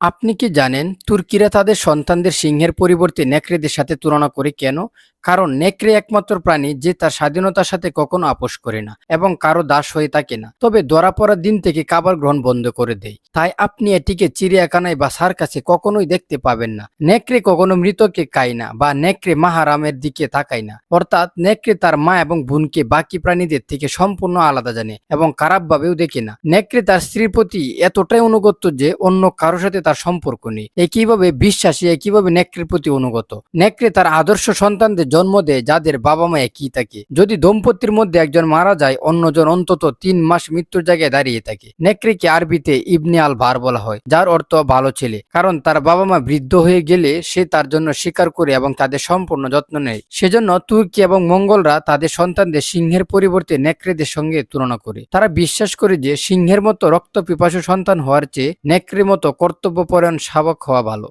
আপনি কি জানেন তুর্কিরা তাদের সন্তানদের সিংহের পরিবর্তে নেকড়েদের সাথে তুলনা করে কেন? কারণ নেকড়ে একমাত্র প্রাণী যে তার স্বাধীনতার সাথে কখনো আপোষ করে না এবং কারও দাস হয়ে থাকে না। তবে ধরা পড়ার দিন থেকে খাবার গ্রহণ বন্ধ করে দেয়। তাই আপনি এটিকে চিড়িয়াখানায় বা সার কাছে কখনোই দেখতে পাবেন না। নেকড়ে কখনো মৃতকে খায় না বা নেকড়ে মাহারামের দিকে তাকায় না। অর্থাৎ নেকড়ে তার মা এবং বোনকে বাকি প্রাণীদের থেকে সম্পূর্ণ আলাদা জানে এবং খারাপভাবেও দেখে না। নেকড়ে তার স্ত্রীর প্রতি এতটাই অনুগত যে অন্য কারোর সাথে তার সম্পর্ক নেই। একইভাবে বিশ্বাসী, একইভাবে নেকড়ের প্রতি অনুগত। নেকড়ে তার আদর্শ সন্তানদের জন্ম দেয় যাদের বাবা মা একই থাকে। যদি দম্পতির মধ্যে একজন মারা যায়, অন্যজন অন্তত তিন মাস মৃত্যুর জায়গায় দাঁড়িয়ে থাকে। নেকড়েকে আরবিতে ইবনে আল ভার বলা হয়, যার অর্থ ভালো ছেলে। কারণ তার বাবা মা বৃদ্ধ হয়ে গেলে সে তার জন্য স্বীকার করে এবং তাদের সম্পূর্ণ যত্ন নেয়। সেজন্য তুর্কি এবং মঙ্গলরা তাদের সন্তানদের সিংহের পরিবর্তে নেকড়েদের সঙ্গে তুলনা করে। তারা বিশ্বাস করে যে সিংহের মতো রক্ত পিপাসু সন্তান হওয়ার চেয়ে নেকড়ের মতো কর্তব্যপরায়ণ শাবক হওয়া ভালো।